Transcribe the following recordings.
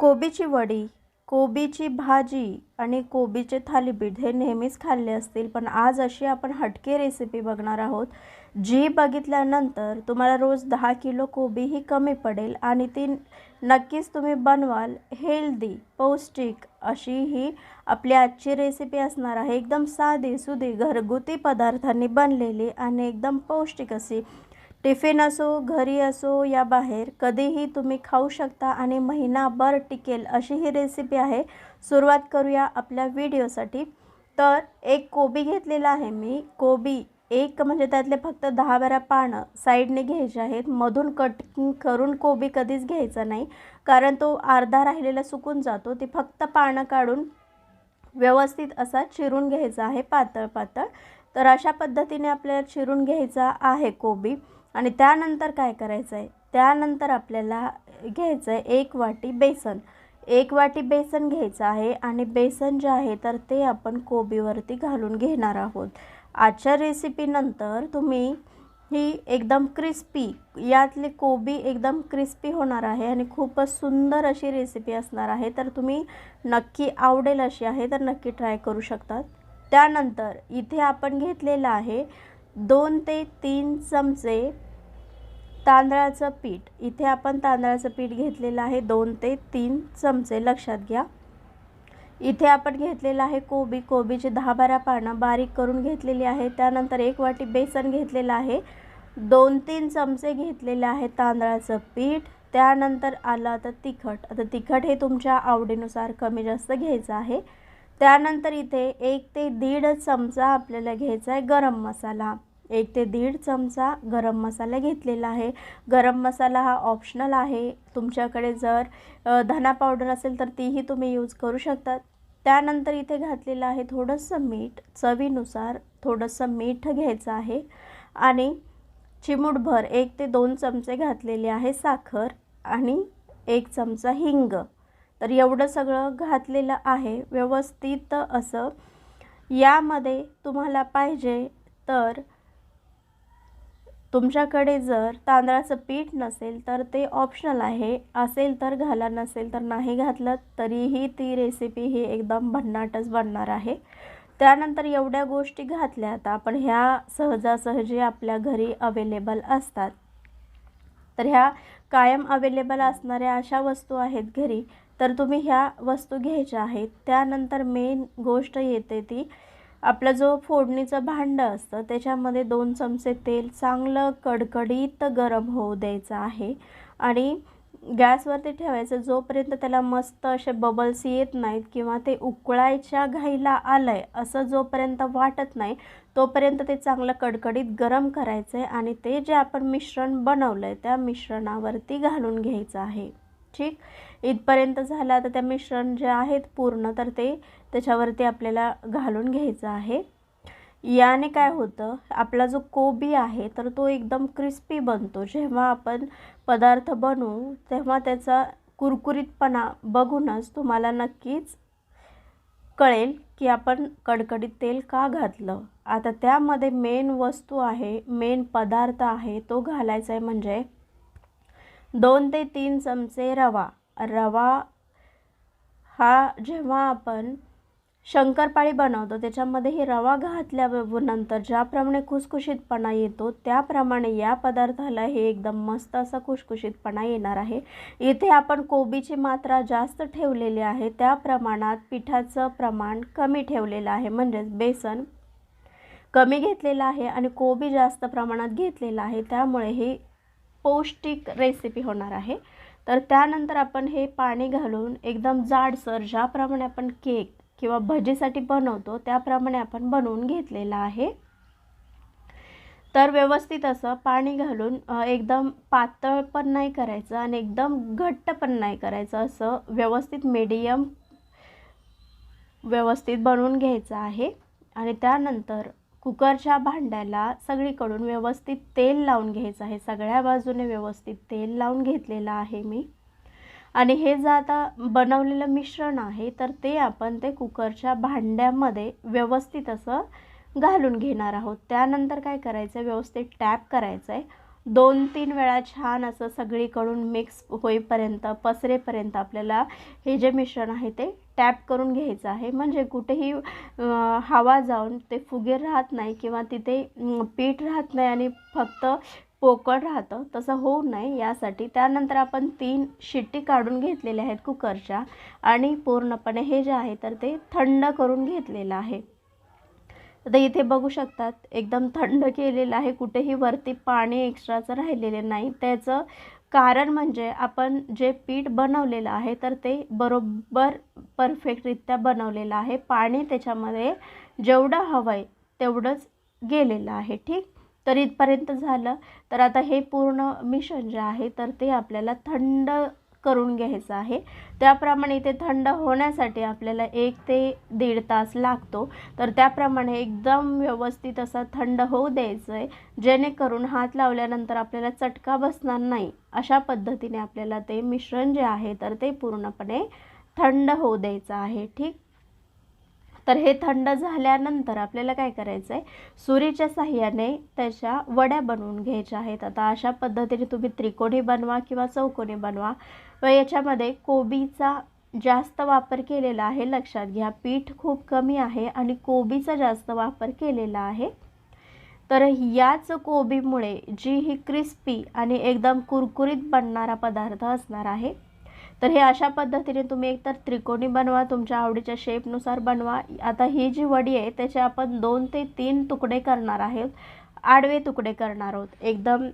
कोबीची वडी कोबीची भाजी आणि कोबीचे थालीपीठ हे नेहमीच खाल्ले असतील. पण आज अशी आपण हटके रेसिपी बघणार आहोत जी बघितल्यानंतर तुम्हाला रोज दहा किलो कोबी ही कमी पडेल आणि ती नक्कीच तुम्ही बनवाल हेल्दी पौष्टिक अशी ही आपली आजची रेसिपी असणार आहे. एकदम साधी सुधी घरगुती पदार्थांनी बनलेली आणि एकदम पौष्टिक अशी टिफिन असो घरी असो या बाहेर कधीही तुम्ही खाऊ शकता आणि महिनाभर टिकेल अशी ही रेसिपी आहे. सुरुवात करूया आपल्या व्हिडिओसाठी तर एक कोबी घेतलेला आहे मी. कोबी एक म्हणजे त्यातले फक्त दहा बारा पानं साईडने घ्यायचे आहेत. मधून कटिंग करून कोबी कधीच घ्यायचा नाही. कारण तो अर्धा राहिलेला सुकून जातो. ती फक्त पानं काढून व्यवस्थित असा चिरून घ्यायचा आहे पातळ पातळ तर अशा पद्धतीने आपल्याला चिरून घ्यायचा आहे कोबी. आणि त्यानंतर काय करायचं आहे त्यानंतर आपल्याला घ्यायचं आहे एक वाटी बेसन. एक वाटी बेसन घ्यायचं आहे आणि बेसन जे आहे तर ते आपण कोबीवरती घालून घेणार आहोत. आजच्या रेसिपीनंतर तुम्ही ही एकदम क्रिस्पी यातली कोबी एकदम क्रिस्पी होणार आहे आणि खूपच सुंदर अशी रेसिपी असणार आहे. तर तुम्ही नक्की आवडेल अशी आहे तर नक्की ट्राय करू शकतात. त्यानंतर इथे आपण घेतलेलं आहे दोन ते तीन चमचे तांदळाचं पीठ. इथे आपण तांदळाचं पीठ घेतलेलं आहे. दोन ते तीन चमचे. लक्षात घ्या. इथे आपण घेतलेलं आहे कोबी. कोबीचे दहा बारा पानं बारीक करून घेतलेली आहे. त्यानंतर एक वाटी बेसन घेतलेलं आहे. दोन तीन चमचे घेतलेले आहे तांदळाचं पीठ. त्यानंतर आलं आता तिखट. आता तिखट हे तुमच्या आवडीनुसार कमी जास्त घ्यायचं आहे. त्यानंतर इथे एक ते दीड चमचा आपल्याला घ्यायचा आहे गरम मसाला. एक ते दीड चमचा गरम मसाला घेतलेला आहे. गरम मसाला हा ऑप्शनल आहे. तुमच्याकडे जर धना पावडर असेल तर तीही तुम्ही यूज करू शकतात त्यानंतर इथे घातलेलं आहे थोडंसं मीठ. चवीनुसार थोडंसं मीठ घ्यायचं आहे. आणि चिमूटभर एक ते दोन चमचे घातलेले आहे साखर आणि एक चमचा हिंग. तर एवढं सगळं घातलेलं आहे व्यवस्थित असं. यामध्ये तुम्हाला पाहिजे तर तुमच्याकडे जर तांदळाचं पीठ नसेल तर ते ऑप्शनल आहे. असेल तर घाला नसेल तर नाही घातलं तरीही ती रेसिपी ही एकदम भन्नाटच बनणार आहे. त्यानंतर एवढ्या गोष्टी घातल्या आता आपण ह्या सहजासहजी आपल्या घरी अवेलेबल असतात. तर ह्या कायम अवेलेबल असणाऱ्या अशा वस्तू आहेत घरी तर तुम्ही ह्या वस्तू घ्यायच्या आहेत. त्यानंतर मेन गोष्ट येते ती आपलं जो फोडणीचं भांडं असतं त्याच्यामध्ये दोन चमचे तेल चांगलं कडकडीत गरम होऊ द्यायचं आहे. आणि गॅसवरती ठेवायचं जोपर्यंत त्याला मस्त असे बबल्स येत नाहीत किंवा ते उकळायच्या घाईला आलं आहे असं जोपर्यंत वाटत नाही तोपर्यंत ते चांगलं कडकडीत गरम करायचं आहे आणि ते जे आपण मिश्रण बनवलं आहे त्या मिश्रणावरती घालून घ्यायचं आहे. ठीक. इथपर्यंत झालं आता त्या मिश्रण जे आहेत पूर्ण तर ते त्याच्यावरती आपल्याला घालून घ्यायचं आहे. याने काय होतं आपला जो कोबी आहे तर तो एकदम क्रिस्पी बनतो. जेव्हा आपण पदार्थ बनवू तेव्हा त्याचा कुरकुरीतपणा बघूनच तुम्हाला नक्कीच कळेल की आपण कडकडीत तेल का घातलं. आता त्यामध्ये मेन वस्तू आहे मेन पदार्थ आहे तो घालायचा आहे म्हणजे दोन ते तीन चमचे रवा. रवा हा जेव्हा आपण शंकरपाळी बनवतो त्याच्यामध्येही रवा घातल्यानंतर ज्याप्रमाणे खुसखुशीतपणा येतो त्याप्रमाणे या पदार्थाला हे एकदम मस्त असा खुसखुशीतपणा येणार आहे. इथे आपण कोबीची मात्रा जास्त ठेवलेली आहे त्या प्रमाणात पिठाचं प्रमाण कमी ठेवलेलं आहे म्हणजेच बेसन कमी घेतलेलं आहे आणि कोबी जास्त प्रमाणात घेतलेलं आहे. त्यामुळे हे पौष्टिक रेसिपी होणार आहे. तर त्यानंतर आपण हे पाणी घालून एकदम जाडसर ज्याप्रमाणे आपण केक किंवा भजीसाठी बनवतो त्याप्रमाणे आपण बनवून घेतलेलं आहे. तर व्यवस्थित असं पाणी घालून एकदम पातळ पण नाही करायचं आणि एकदम घट्ट पण नाही करायचं असं व्यवस्थित मीडियम व्यवस्थित बनवून घ्यायचं आहे. आणि त्यानंतर कुकरच्या भांड्याला सगळीकडून व्यवस्थित तेल लावून घ्यायचं आहे. सगळ्या बाजूने व्यवस्थित तेल लावून घेतलेलं आहे मी. आणि हे जे आता बनवलेलं मिश्रण आहे तर ते आपण ते कुकरच्या भांड्यामध्ये व्यवस्थित असं घालून घेणार आहोत. त्यानंतर काय करायचं आहे व्यवस्थित टॅप करायचं आहे दोन तीन वेळा छान असं सगळीकडून मिक्स होईपर्यंत पसरेपर्यंत आपल्याला हे जे मिश्रण आहे ते टॅप करून घ्यायचं आहे. म्हणजे कुठेही हवा जाऊन ते फुगे राहत नाही किंवा तिथे पीठ राहत नाही आणि फक्त पोकळ राहतं तसं होऊ नये. यासाठी त्यानंतर आपण तीन शिट्टी काढून घेतलेल्या आहेत कुकरच्या आणि पूर्णपणे हे जे आहे तर ते थंड करून घेतलेलं आहे. आता इथे बघू शकतात एकदम थंड केलेलं आहे कुठेही वरती पाणी एक्स्ट्राचं राहिलेले नाही. त्याचं कारण म्हणजे आपण जे पीठ बनवलेलं आहे तर ते बरोबर परफेक्टरित्या बनवलेलं आहे. पाणी त्याच्यामध्ये जेवढं हवं आहे तेवढंच गेलेलं आहे ठीक? तर इथपर्यंत झालं. तर आता हे पूर्ण मिश्रण जे आहे तर ते आपल्याला थंड करून घ्यायचं आहे. त्याप्रमाणे ते थंड होण्यासाठी आपल्याला एक ते दीड तास लागतो. तर त्याप्रमाणे एकदम व्यवस्थित असा थंड होऊ द्यायचं आहे जेणेकरून हात लावल्यानंतर आपल्याला चटका बसणार नाही. अशा पद्धतीने आपल्याला ते मिश्रण जे आहे तर ते पूर्णपणे थंड होऊ द्यायचं आहे. ठीक? तर हे थंड झाल्यानंतर आपल्याला काय करायचं आहे सुरीच्या साह्याने त्याच्या वड्या बनवून घ्यायच्या आहेत. आता अशा पद्धतीने तुम्ही त्रिकोणी बनवा किंवा चौकोनी बनवा. व याच्यामध्ये कोबीचा जास्त वापर केलेला आहे लक्षात घ्या. पीठ खूप कमी आहे आणि कोबीचा जास्त वापर केलेला आहे. तर याच कोबीमुळे जी ही क्रिस्पी आणि एकदम कुरकुरीत बनणारा पदार्थ असणार आहे तर हे अशा पद्धतीने तुम्ही एकतर त्रिकोणी बनवा तुमच्या आवडीच्या शेपनुसार बनवा. आता ही जी वडी आहे त्याचे आपण दोन ते तीन तुकडे करणार आहोत. आडवे तुकडे करणार आहोत. एकदम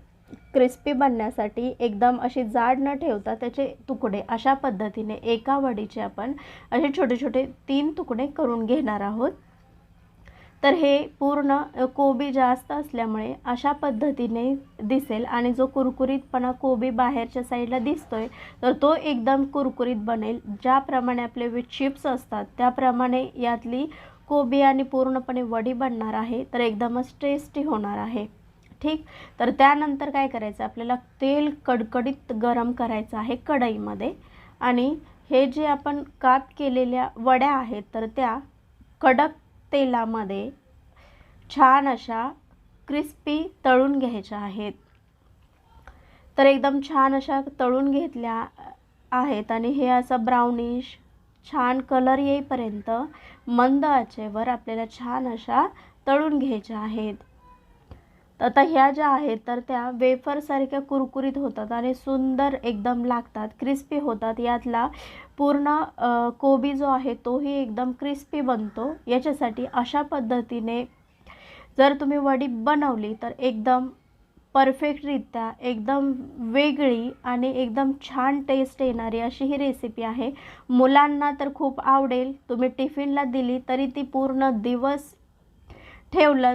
क्रिस्पी बनण्यासाठी एकदम अशी जाड न ठेवता त्याचे तुकडे अशा पद्धतीने एका वडीचे आपण असे छोटे छोटे तीन तुकडे करून घेणार आहोत. तर हे पूर्ण कोबी जास्त असल्यामुळे अशा पद्धतीने दिसेल आणि जो कुरकुरीतपणा कोबी बाहेरच्या साईडला दिसतोय तर तो एकदम कुरकुरीत बनेल. ज्याप्रमाणे आपले विथ चिप्स असतात त्याप्रमाणे यातली कोबी आणि पूर्णपणे वडी बनणार आहे तर एकदमच टेस्टी होणार आहे. ठीक? तर त्यानंतर काय करायचं? आपल्याला तेल कडकडीत गरम करायचं आहे कढईमध्ये. आणि हे जे आपण काप केलेल्या वड्या आहेत तर त्या कडक तेलामध्ये छान अशा क्रिस्पी तळून घ्यायच्या आहेत. तर एकदम छान अशा तळून घेतल्या आहेत आणि हे असं ब्राउनिश छान कलर येईपर्यंत मंद आचेवर आपल्याला छान अशा तळून घ्यायच्या आहेत. आता ह्या ज्या आहेत तर त्या वेफरसारख्या कुरकुरीत होतात आणि सुंदर एकदम लागतात क्रिस्पी होतात. यातला पूर्ण कोबी जो आहे तोही एकदम क्रिस्पी बनतो. याच्यासाठी अशा पद्धतीने जर तुम्ही वडी बनवली तर एकदम परफेक्टरित्या एकदम वेगळी आणि एकदम छान टेस्ट येणारी अशी ही रेसिपी आहे. मुलांना तर खूप आवडेल. तुम्ही टिफिनला दिली तरी ती पूर्ण दिवस ठेवलं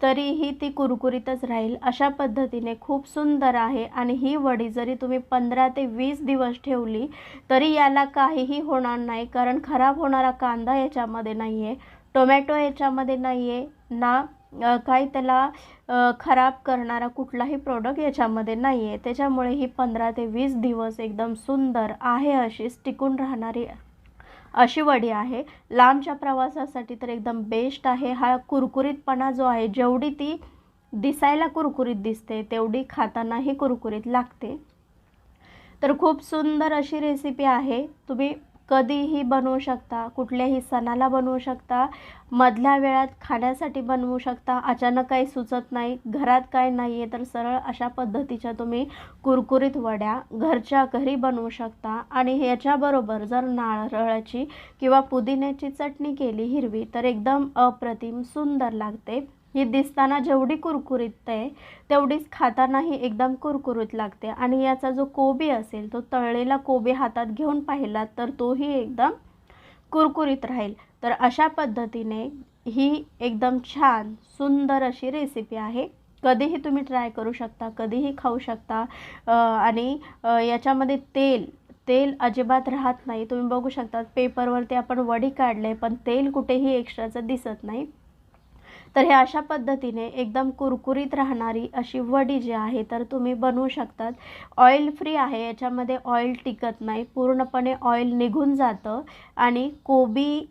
तरीही ती कुरकुरीतच राहील. अशा पद्धतीने खूप सुंदर आहे आणि ही वडी जरी तुम्ही पंधरा ते वीस दिवस ठेवली तरी याला काहीही होणार नाही कारण खराब होणारा कांदा याच्यामध्ये नाही आहे टोमॅटो याच्यामध्ये नाही आहे ना काही त्याला खराब करणारा कुठलाही प्रोडक्ट याच्यामध्ये नाही आहे त्याच्यामुळे ही पंधरा ते वीस दिवस एकदम सुंदर आहे अशीच टिकून राहणारी अशी वडी आहे. लांबच्या प्रवासासाठी तर एकदम बेस्ट आहे. हा कुरकुरीतपणा जो आहे जेवढी ती दिसायला कुरकुरीत दिसते तेवढी खातानाही कुरकुरीत लागते. तर खूप सुंदर अशी रेसिपी आहे. तुम्ही कधीही बनवू शकता कुठल्याही सणाला बनवू शकता मधल्या वेळात खाण्यासाठी बनवू शकता. अचानक काही सुचत नाही घरात काय नाही आहे तर सरळ अशा पद्धतीच्या तुम्ही कुरकुरीत वड्या घरच्या घरी बनवू शकता. आणि ह्याच्याबरोबर जर नारळाची किंवा पुदिन्याची चटणी केली हिरवी तर एकदम अप्रतिम सुंदर लागते. ही दिसताना जेवढी कुरकुरीत आहे तेवढीच खातानाही एकदम कुरकुरीत लागते. आणि याचा जो कोबी असेल तो तळलेला कोबी हातात घेऊन पाहिला तर तोही एकदम कुरकुरीत राहील. तर अशा पद्धतीने ही एकदम छान सुंदर अशी रेसिपी आहे. कधीही तुम्ही ट्राय करू शकता कधीही खाऊ शकता. आणि याच्यामध्ये तेल तेल अजिबात राहत नाही. तुम्ही बघू शकता पेपरवरती आपण वडी काढले पण तेल कुठेही एक्स्ट्राचं दिसत नाही. तर हे अशा पद्धतीने एकदम कुरकुरीत राहणारी अशी वडी जी आहे तर तुम्ही बनवू शकतात. ऑइल फ्री आहे याच्यामध्ये ऑइल टिकत नाही. पूर्णपणे ऑइल निघून जातं आणि कोबी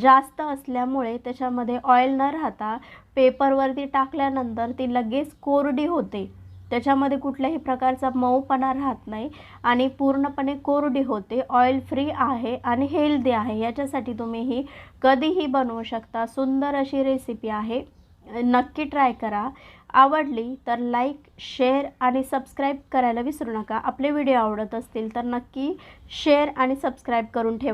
जास्त असल्यामुळे त्याच्यामध्ये ऑइल न राहता पेपरवरती टाकल्यानंतर ती लगेच कोरडी होते. त्याच्यामध्ये कुठल्याही प्रकारचा मऊपणा राहत नाही आणि पूर्णपणे कोरडी होते ऑइल फ्री आहे आणि हेल्दी आहे. याच्यासाठी तुम्ही ही कधीही बनवू शकता. सुंदर अशी रेसिपी आहे. नक्की ट्राय करा. आवडली तर लाईक शेअर आणि सबस्क्राईब करायला विसरू नका. आपले व्हिडिओ आवडत असतील तर नक्की शेअर आणि सबस्क्राईब करून ठेवा.